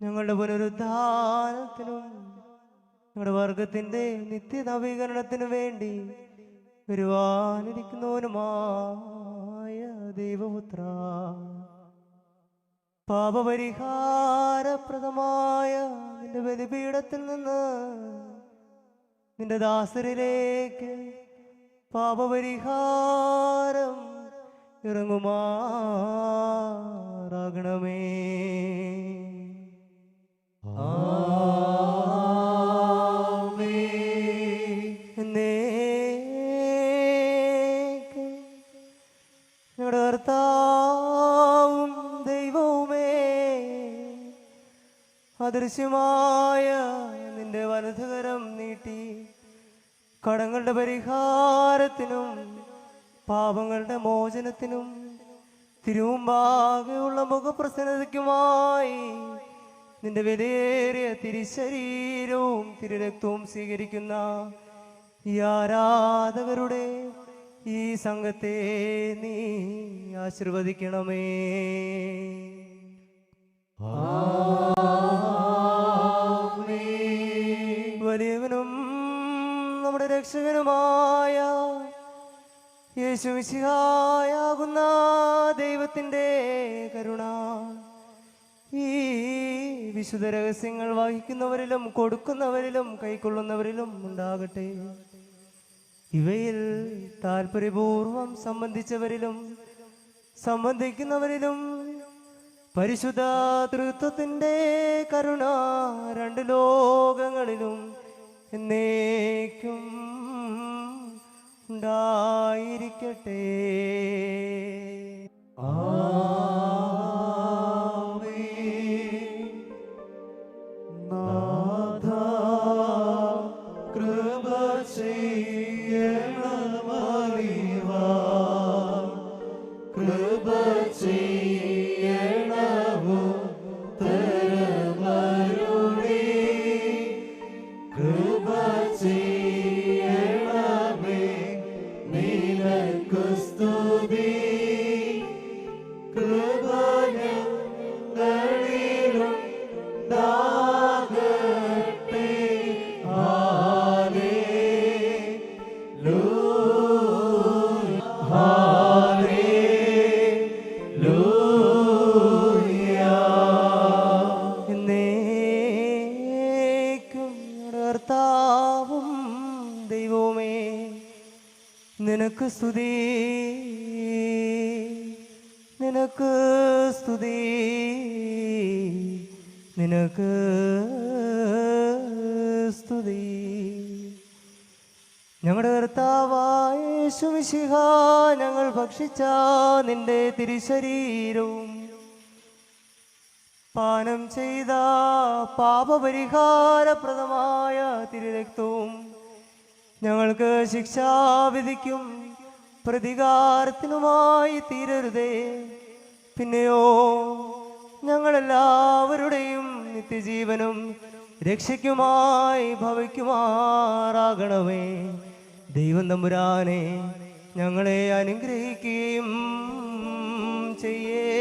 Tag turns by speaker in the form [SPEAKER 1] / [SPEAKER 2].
[SPEAKER 1] ഞങ്ങളുടെ പുനരുദ്ധാനത്തിനും ഞങ്ങളുടെ വർഗത്തിന്റെ നിത്യനവീകരണത്തിനു വേണ്ടി വരുവാനിരിക്കുന്നവനുമായ ദൈവപുത്ര പാപപരിഹാരപ്രദമായ നിന്റെ ബലിപീഠത്തിൽ നിന്ന് നിന്റെ ദാസരിലേക്ക് പാപപരിഹാരം ഇറങ്ങുമാറാകണമേ. അദൃശ്യമായ നിന്റെ വലതുകരം നീട്ടി. കടങ്ങളുടെ പരിഹാരത്തിനും പാപങ്ങളുടെ മോചനത്തിനും തിരുവുമ്പാകെയുള്ള മുഖപ്രസന്നതയ്ക്കുമായി നിന്റെ വിലയേറിയ തിരിശരീരവും തിരുരക്തവും സ്വീകരിക്കുന്ന ഈ ആരാധകരുടെ ഈ സംഘത്തെ നീ ആശീർവദിക്കണമേ. വലിയവനും രക്ഷകനുമായ യേശുമിശിഹായാകുന്ന ദൈവത്തിന്റെ കരുണ. ഈ വിശുദ്ധ രഹസ്യങ്ങൾ വഹിക്കുന്നവരിലും കൊടുക്കുന്നവരിലും കൈക്കൊള്ളുന്നവരിലും ഉണ്ടാകട്ടെ. ഇവയിൽ താല്പര്യപൂർവം സംബന്ധിച്ചവരിലും സംബന്ധിക്കുന്നവരിലും പരിശുദ്ധ തൃത്വത്തിന്റെ കരുണ രണ്ട് ലോകങ്ങളിലും എന്നേക്കും ছুটে കർത്താവും ദൈവമേ നിനക്ക് സ്തുതി. നിനക്ക് സ്തുതി. നിനക്ക് സ്തുതി. ഞങ്ങളുടെ കർത്താവായ യേശുമിശിഹ ഞങ്ങൾ ഭക്ഷിച്ച നിന്റെ തിരുശരീരവും പാനം ചെയ്ത പാപപരിഹാരപ്രദമായ തിരുരക്തവും ഞങ്ങൾക്ക് ശിക്ഷാവിധിക്കും പ്രതികാരത്തിനുമായി തീരരുതേ. പിന്നെയോ ഞങ്ങളെല്ലാവരുടെയും നിത്യജീവനും രക്ഷയ്ക്കുമായി ഭവിക്കുമാറാകണമേ. ദൈവം തമ്പുരാനെ ഞങ്ങളെ അനുഗ്രഹിക്കുകയും ചെയ്യണമേ